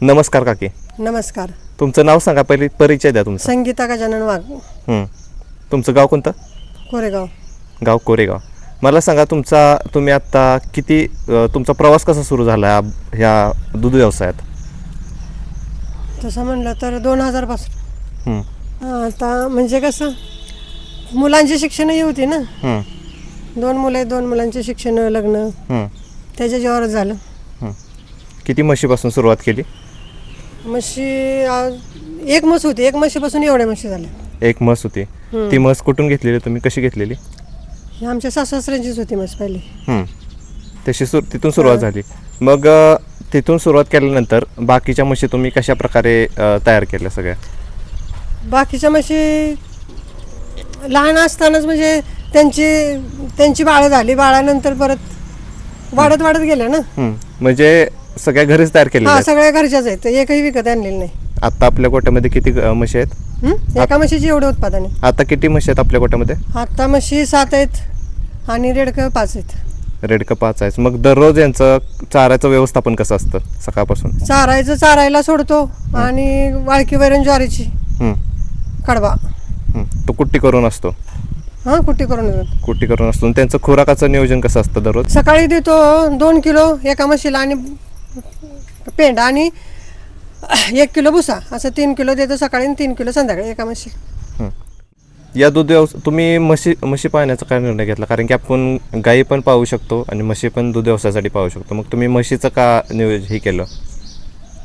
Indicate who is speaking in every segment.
Speaker 1: नमस्कार काकी.
Speaker 2: नमस्कार.
Speaker 1: तुमचं नाव सांगा पहिले परिचय द्या तुमचा.
Speaker 2: संगीता गजानन वाघ.
Speaker 1: हं. तुमचं गाव कोणतं?
Speaker 2: कोरेगाव.
Speaker 1: गाव कोरेगाव. मला सांगा तुमचा तुम्ही आत्ता किती अ, तुमचा प्रवास कसा सुरू झाला या- ह्या दूध व्यवसायात?
Speaker 2: तसं म्हणलं तर दोन हजारपासून
Speaker 1: हं.
Speaker 2: आता म्हणजे कसं मुलांची शिक्षणही होती ना.
Speaker 1: हं.
Speaker 2: दोन मुलं दोन मुलांचे शिक्षण लग्न.
Speaker 1: हं.
Speaker 2: त्याच्या जीवावरच झालं.
Speaker 1: हं. किती म्हशीपासून सुरुवात केली?
Speaker 2: म्हशी एक म्हस होती. एक म्हशीपासून एवढ्या म्हशी झाल्या.
Speaker 1: एक म्हस होती. ती म्हस कुठून घेतलेली? तुम्ही कशी घेतलेली?
Speaker 2: ही आमच्या सासऱ्यांचीच होती म्हस पहिली.
Speaker 1: तशी सुर तिथून सुरुवात झाली. मग अ, तिथून सुरुवात केल्यानंतर बाकीच्या म्हशी तुम्ही कशा प्रकारे अ, तयार केल्या सगळ्या?
Speaker 2: बाकीच्या म्हशी लहान असतानाच म्हणजे त्यांची त्यांची बाळं झाली. बाळानंतर परत वाढत वाढत गेल्या ना.
Speaker 1: म्हणजे सगळ्या घरीच तयार केलेल्या
Speaker 2: हा
Speaker 1: आहेत?
Speaker 2: सगळ्या घरच्याच आहेत. एकही विकत आणलेली नाही.
Speaker 1: आता आपल्या गोट्यामध्ये किती अ, म्हशी आहेत?
Speaker 2: हं? एका म्हशीची एवढे उत्पादन. आहे
Speaker 1: आता किती म्हशी आहेत आपल्या गोट्यामध्ये?
Speaker 2: आता म्हशी सात आहेत आणि रेडकं पाच आहेत.
Speaker 1: रेडकं पाच आहे मग दररोज यांचं चाऱ्याचं व्यवस्थापन कसं असतं सकाळपासून?
Speaker 2: चारायचं चारायला सोडतो आणि वाळकी वैरण ज्वारीची.
Speaker 1: हं. हं. तो कुट्टी करून असतो?
Speaker 2: हां कुट्टी करून देतो.
Speaker 1: कुट्टी करून असतो. आणि त्यांचं खुराकाचं नियोजन कसं असतं दररोज?
Speaker 2: सकाळी देतो दोन किलो एका म्हशीला आणि पेंड आणि एक किलो भुसा. असं तीन किलो देतो सकाळी आणि तीन किलो संध्याकाळी एका म्हशी.
Speaker 1: हं. या दूध व्यवस तुम्ही म्हशी म्हशी पाळण्याचा काय निर्णय घेतला? कारण की आपण गाई पण पाहू शकतो आणि म्हशी पण दूध व्यवसायासाठी पाहू शकतो. मग तुम्ही म्हशीचं का नियोज हे केलं?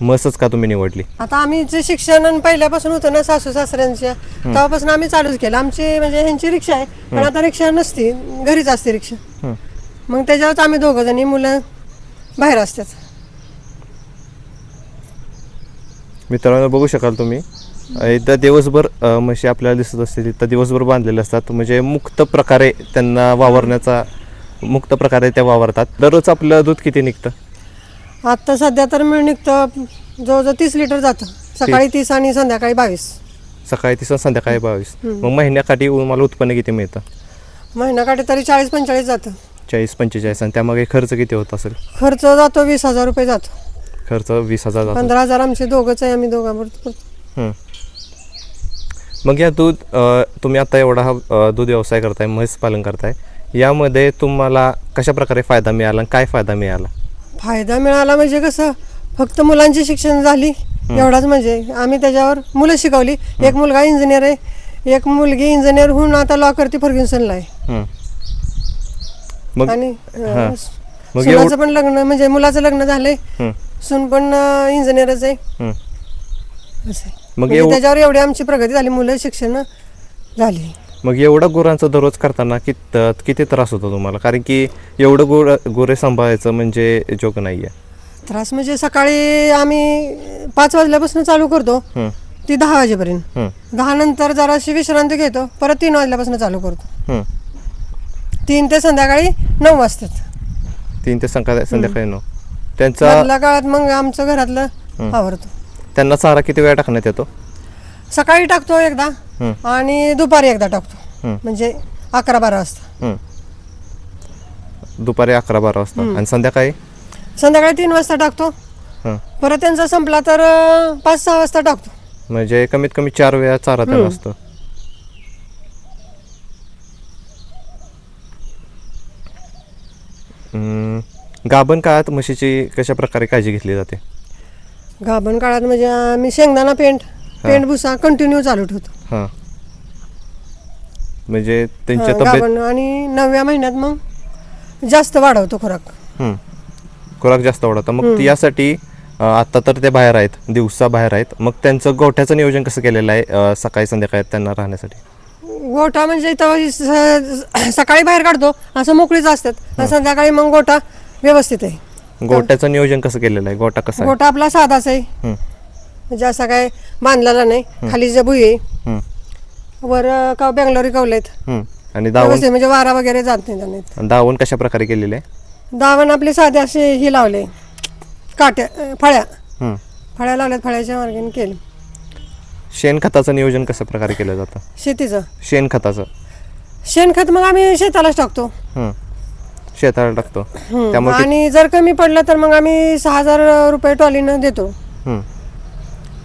Speaker 1: म्हसच का तुम्ही निवडली?
Speaker 2: आता आम्ही जे शिक्षण पहिल्यापासून होतं ना सासू सासऱ्यांच्या तेव्हापासून आम्ही चालूच केलं. आमची म्हणजे ह्यांची रिक्षा आहे पण आता रिक्षा नसती. घरीच असते रिक्षा. मग त्याच्यावरच आम्ही दोघं जणी मुलं बाहेर असतात.
Speaker 1: मित्रांनो बघू शकाल तुम्ही. एकदा दिवसभर म्हशी आपल्याला दिसत असतील. तिथं दिवसभर बांधलेले असतात. म्हणजे मुक्त प्रकारे त्यांना वावरण्याचा मुक्त प्रकारे त्या वावरतात. दररोज आपलं दूध किती निघतं?
Speaker 2: आता सध्या तर मिळून निघतं जवळजवळ तीस लिटर जातं. सकाळी तीस? आणि संध्याकाळी बावीस.
Speaker 1: सकाळी तीस आणि संध्याकाळी बावीस. मग महिन्याकाठी मला उत्पन्न किती मिळतं?
Speaker 2: महिन्याकाठी तरी चाळीस पंचेचाळीस जातं.
Speaker 1: चाळीस पंचेचाळीस. आणि त्यामागे खर्च किती होत असेल?
Speaker 2: खर्च जातो वीस हजार रुपये जातो.
Speaker 1: खर्च वीस हजार जातो.
Speaker 2: पंधरा हजार आमचे दोघंच आहे आम्ही दोघांबरोबर
Speaker 1: हं. मग या दूध अ, तुम्ही आता एवढा हा अ, दूध व्यवसाय करताय म्हैस पालन करताय. यामध्ये तुम्हाला कशा प्रकारे फायदा मिळाला आणि काय फायदा मिळाला?
Speaker 2: फायदा मिळाला म्हणजे कसं फक्त मुलांची शिक्षण झाली एवढाच म्हणजे. आम्ही त्याच्यावर मुलं शिकवली. एक मुलगा इंजिनियर आहे. एक मुलगी इंजिनियर होऊन आता लॉ करते फर्ग्युसनला आहे.
Speaker 1: मग
Speaker 2: आणि
Speaker 1: हां.
Speaker 2: सुनाचं
Speaker 1: एवढं
Speaker 2: पण लग्न म्हणजे मुलाचं लग्न झालंय. सून पण इंजिनियरच आहे. असं आहे.
Speaker 1: मग
Speaker 2: म्हणजे
Speaker 1: एव-
Speaker 2: त्याच्यावर एवढी आमची प्रगती झाली मुलं शिक्षण झाली.
Speaker 1: मग एवढं गुरांचं दररोज करताना कित किती त्रास होतो तुम्हाला? कारण की एवढं गुर गुरे सांभाळायचं म्हणजे जोक नाही आहे
Speaker 2: त्रास म्हणजे सकाळी आम्ही पाच वाजल्यापासून चालू करतो. ती दहा वाजेपर्यंत.
Speaker 1: हं,
Speaker 2: दहा नंतर जराशी विश्रांती घेतो परत तीन वाजल्यापासून चालू करतो. तीन ते संध्याकाळी नऊ वाजतात.
Speaker 1: तीन ते संध्याकाळी संध्याकाळी नऊ. त्यांचा
Speaker 2: मधल्या काळात मग आमचं घरातलं आवरतो.
Speaker 1: त्यांना चारा किती वेळा टाकण्यात येतो?
Speaker 2: सकाळी टाकतो एकदा. आणि दुपारी एकदा टाकतो. म्हणजे अकरा बारा वाजता.
Speaker 1: हं. दुपारी अकरा बारा वाजता. आणि संध्याकाळी?
Speaker 2: संध्याकाळी तीन वाजता टाकतो.
Speaker 1: हं.
Speaker 2: परत त्यांचा संपला तर अं, पाच सहा वाजता टाकतो.
Speaker 1: म्हणजे कमीत कमी चार वेळा चारा त्यांना असतो. हम्म, गाभण काळात म्हशीची कशा प्रकारे काळजी घेतली जाते?
Speaker 2: गाभण काळात म्हणजे आम्ही शेंगदाणा पेंट पेंट भुसा कंटिन्यू चालू ठेवतो.
Speaker 1: हां. म्हणजे त्यांच्या
Speaker 2: हा,
Speaker 1: तब्येत
Speaker 2: गाभण आणि नवव्या महिन्यात मग जास्त वाढवतो खुराक.
Speaker 1: हं. खुराक जास्त आवडतं मग ती यासाठी अं, आता तर ते बाहेर आहेत दिवसा बाहेर आहेत. मग त्यांचं गोठ्याचं नियोजन कसं केलेलं आहे अं, सकाळी संध्याकाळी त्यांना राहण्यासाठी?
Speaker 2: गोठा म्हणजे स- सकाळी बाहेर काढतो असं मोकळीच असतात. आणि संध्याकाळी मग गोठा व्यवस्थित आहे.
Speaker 1: गोठ्याचं नियोजन कसं केलेलं आहे? गोठा कसा आहे?
Speaker 2: गोठा आपला साधाच आहे.
Speaker 1: हं,
Speaker 2: म्हणजे असा काय बांधलेला नाही. खाली जे भुई आहे
Speaker 1: हं,
Speaker 2: वर अं, का बेंगलोरी कवलेत
Speaker 1: हं. आणि दावण?
Speaker 2: व्यवस्थित म्हणजे वारा वगैरे जात नाही त्यांनी.
Speaker 1: दावण कशा प्रकारे केलेले आहे?
Speaker 2: दावण आपले साधे असे हे लावले. काट्या अं, फळ्या.
Speaker 1: हं.
Speaker 2: फळ्या लावल्यात फळ्याच्या मार्गाने केले.
Speaker 1: शेणखताचं नियोजन कशा प्रकारे केलं जातं?
Speaker 2: शेतीचं.
Speaker 1: शेणखताचं
Speaker 2: शेणखत मग आम्ही शेतालाच टाकतो.
Speaker 1: हं. शेताला टाकतो.
Speaker 2: हं.
Speaker 1: त्यामुळे
Speaker 2: आणि जर कमी पडलं तर मग आम्ही सहा हजार रुपये टॉलीनं देतो.
Speaker 1: हं,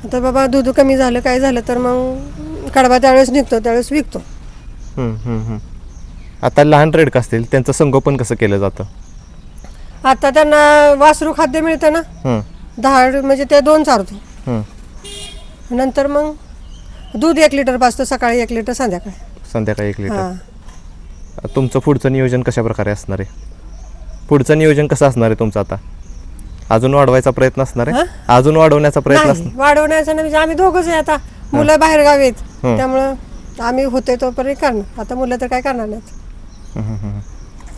Speaker 2: आता बाबा दूध कमी झालं काय झालं तर मग कडबा त्यावेळेस निघतो त्यावेळेस विकतो.
Speaker 1: हं, हं, हं. आता लहान रेडक असतील त्यांचं संगोपन कसं केलं जातं?
Speaker 2: आता त्यांना वासरू खाद्य मिळतं ना?
Speaker 1: हं,
Speaker 2: दहा म्हणजे ते दोन चारतो.
Speaker 1: हं.
Speaker 2: नंतर मग दूध एक लिटर पाजतो सकाळी एक लिटर संध्याकाळी.
Speaker 1: संध्याकाळी एक लिटर.
Speaker 2: हां.
Speaker 1: तुमचं पुढचं नियोजन कशा प्रकारे असणार आहे? पुढचं नियोजन कसं असणार आहे तुमचं आता? अजून वाढवायचा प्रयत्न असणार आहे? अजून वाढवण्याचा प्रयत्न
Speaker 2: नाही वाढवण्याचं नाही म्हणजे आम्ही दोघंच आहे आता. मुलं बाहेर गावी आहेत.
Speaker 1: हं.
Speaker 2: त्यामुळं आम्ही होते तोपर्यंत करणार आता मुलं तर काय करणार नाहीत.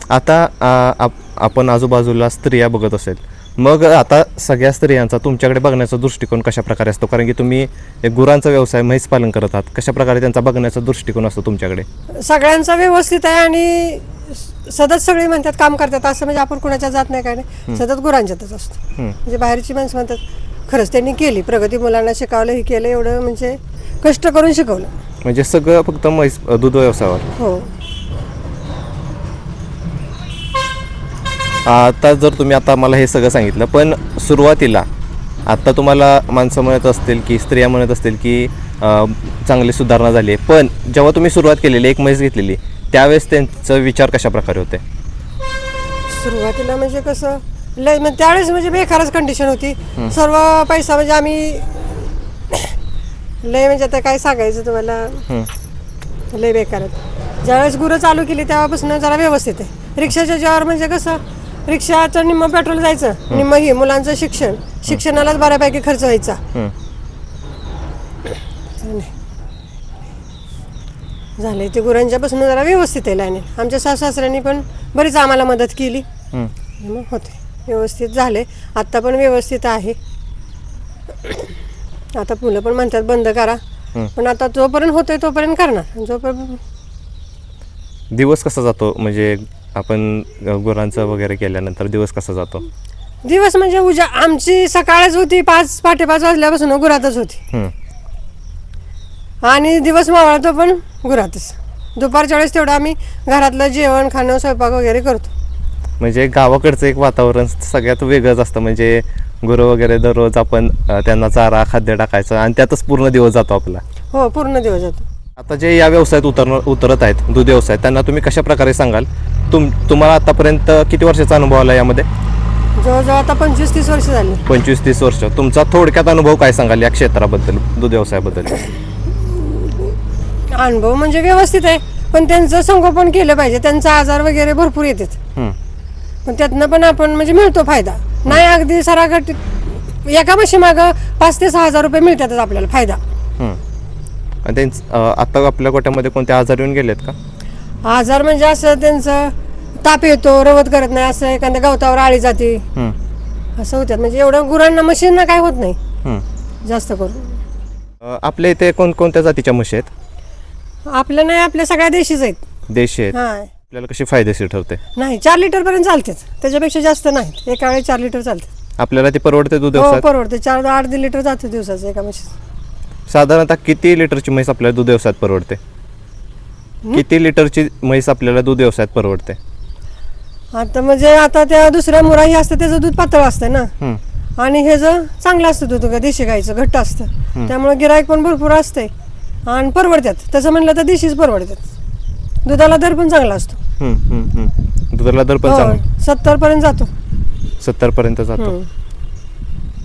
Speaker 1: आता आ, आप- आपण आजूबाजूला स्त्रिया बघत असेल. मग आता सगळ्या स्त्रियांचा तुमच्याकडे बघण्याचा दृष्टिकोन कशा प्रकारे असतो? कारण की तुम्ही एक गुरांचा व्यवसाय म्हैस पालन करत आहात. कशा प्रकारे त्यांचा बघण्याचा दृष्टिकोन असतो तुमच्याकडे?
Speaker 2: सगळ्यांचा व्यवस्थित आहे आणि सतत सगळे म्हणतात काम करतात. असं म्हणजे आपण कुणाच्या जात नाही काय नाही. सतत गुरांच्यातच असतो. म्हणजे बाहेरची माणसं म्हणतात खरंच त्यांनी केली. प्रगती मुलांना शिकवलं हे केलं एवढं म्हणजे कष्ट करून शिकवलं.
Speaker 1: म्हणजे सगळं फक्त म्हैस दूध व्यवसायावर?
Speaker 2: हो.
Speaker 1: आता जर तुम्ही आता मला हे सगळं सांगितलं पण सुरुवातीला आता तुम्हाला माणसं म्हणत असतील की स्त्रिया म्हणत असतील की चांगली सुधारणा झाली आहे. पण जेव्हा तुम्ही सुरुवात केलेली एक म्हैस घेतलेली त्यावेळेस त्यांचं विचार कशा प्रकारे होते?
Speaker 2: सुरुवातीला म्हणजे कसं लय म्हणजे त्यावेळेस म्हणजे बेकारच कंडिशन होती. सर्व पैसा म्हणजे आम्ही लय म्हणजे आता काय सांगायचं तुम्हाला?
Speaker 1: हं.
Speaker 2: लय बेकार. ज्यावेळेस गुरं चालू केली तेव्हापासून जरा व्यवस्थित आहे. रिक्षाच्या जेव्हा म्हणजे कसं रिक्षाचं निम्म पेट्रोल जायचं. निम्म ही मुलांचं शिक्षण. शिक्षणालाच बऱ्यापैकी खर्च व्हायचा. झाले. ते गुरांच्यापासून जरा व्यवस्थित आहे लाईन. आमच्या सासू सासऱ्यांनी पण बरीच आम्हाला मदत केली. मग होते. व्यवस्थित झाले. आत्ता पण व्यवस्थित आहे. आता मुलं पण म्हणतात बंद करा. पण आता जोपर्यंत होतोय तोपर्यंत करणार. जोपर्यंत
Speaker 1: दिवस कसा जातो? म्हणजे आपण गुरांचं वगैरे केल्यानंतर दिवस कसा जातो?
Speaker 2: दिवस म्हणजे उजा आमची सकाळच होती पाच पहाटे पाच वाजल्यापासून गुरातच होती. आणि दिवस मावळतो पण गुरातच. दुपारच्या वेळेस तेवढं आम्ही घरातलं जेवण खाणं स्वयंपाक वगैरे करतो.
Speaker 1: म्हणजे गावाकडचं एक वातावरण सगळ्यात वेगळंच असतं. म्हणजे गुरं वगैरे दररोज आपण अ, त्यांना चारा खाद्य टाकायचं आणि त्यातच पूर्ण दिवस जातो आपला.
Speaker 2: हो पूर्ण दिवस जातो.
Speaker 1: आता जे या व्यवसायात उतरणार उतरत आहेत दूध व्यवसाय त्यांना तुम्ही कशा प्रकारे सांगाल? तुम तुम्हाला आतापर्यंत किती वर्षाचा अनुभव आला यामध्ये?
Speaker 2: जवळजवळ आता पंचवीस तीस वर्ष झाली.
Speaker 1: पंचवीस तीस वर्ष. तुमचा थोडक्यात अनुभव काय सांगाल या क्षेत्राबद्दल दूध व्यवसायाबद्दल
Speaker 2: अनुभव म्हणजे व्यवस्थित आहे पण त्यांचं संगोपन केलं पाहिजे त्यांचा आजार वगैरे भरपूर येतात.
Speaker 1: हं.
Speaker 2: पण त्यातनं पण आपण म्हणजे मिळतो फायदा. नाही अगदी सरागट एका म्हशी मागं पाच ते सहा हजार रुपये मिळतातच आपल्याला फायदा.
Speaker 1: हं. आणि त्यांच अ, आता आपल्या गोट्यामध्ये कोणते आजार येऊन गेलेत का?
Speaker 2: आजार म्हणजे असं त्यांचं ताप येतो रवत करत नाही असं एखाद्या गवतावर आळी जाते.
Speaker 1: हं.
Speaker 2: असं होत्यात म्हणजे एवढं गुरांना मशीनना काय होत नाही.
Speaker 1: हं.
Speaker 2: जास्त करून.
Speaker 1: अ, आपल्या इथे कोणकोणत्या जातीच्या म्हशी आहेत?
Speaker 2: आपल्या नाही आपल्या सगळ्या देशीच आहेत.
Speaker 1: देशी आहेत.
Speaker 2: हा.
Speaker 1: आपल्याला कशी फायदेशीर ठरते?
Speaker 2: नाही चार लिटर पर्यंत चालतेच. त्याच्यापेक्षा जास्त नाही एका वेळी चार लिटर चालते.
Speaker 1: आपल्याला ते परवडते दूध
Speaker 2: हो
Speaker 1: व्यवसायात
Speaker 2: परवडते. चार आठ दीड लिटर जाते दिवसाचं एका म्हशीचं.
Speaker 1: साधारणतः किती लिटरची म्हैस आपल्याला दूध व्यवसायात परवडते? किती लिटरची म्हैस आपल्याला दूध व्यवसायात परवडते?
Speaker 2: आता म्हणजे आता त्या दुसऱ्या मुराही असतं त्याचं दूध पातळ असतं ना. आणि हे जर चांगलं असतं दूध का देशी गाईचं घट्ट असतं. त्यामुळे गिराईक पण भरपूर असते आणि परवडतात. तसं म्हणलं तर देशीच परवडतात. दुधाला दर पण चांगला असतो.
Speaker 1: दुधाला दर पण चांगला.
Speaker 2: सत्तर पर्यंत जातो.
Speaker 1: सत्तर पर्यंत जातो.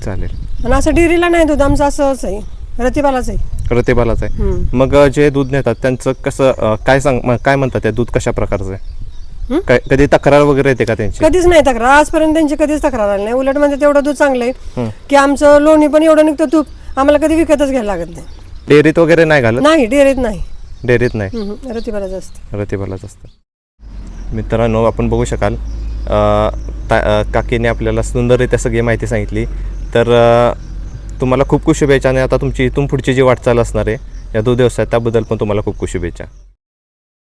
Speaker 1: चालेल.
Speaker 2: आणि असं डेअरीला नाही दूध आमचं असंच आहे रतिबालाच आहे.
Speaker 1: रतेबालाच आहे. मग जे दूध नेतात त्यांचं कसं अ, काय सांग काय म्हणतात ते दूध कशा प्रकारचं आहे? काय कधी तक्रार वगैरे येते का त्यांची?
Speaker 2: कधीच नाही तक्रार. आजपर्यंत त्यांची कधीच तक्रार आली नाही. उलट म्हणजे तेवढं दूध चांगलं. आहे की आमचं लोणी पण एवढं निघतं तूप. आम्हाला कधी विकतच घ्यायला लागत नाही.
Speaker 1: डेअरीत वगैरे नाही घालत?
Speaker 2: नाही डेअरीत नाही.
Speaker 1: डेअरीत नाही?
Speaker 2: हं, हं.
Speaker 1: रतिबालाच असतं. मित्रांनो आपण बघू शकाल अ, ता अ, काकीने आपल्याला सुंदररित्या सगळी माहिती सांगितली. तर अ, तुम्हाला खूप खूप शुभेच्छा आणि आता तुमची इथून पुढची जी वाटचाल असणार आहे या दूध व्यवसाय त्याबद्दल पण तुम्हाला खूप खूप शुभेच्छा.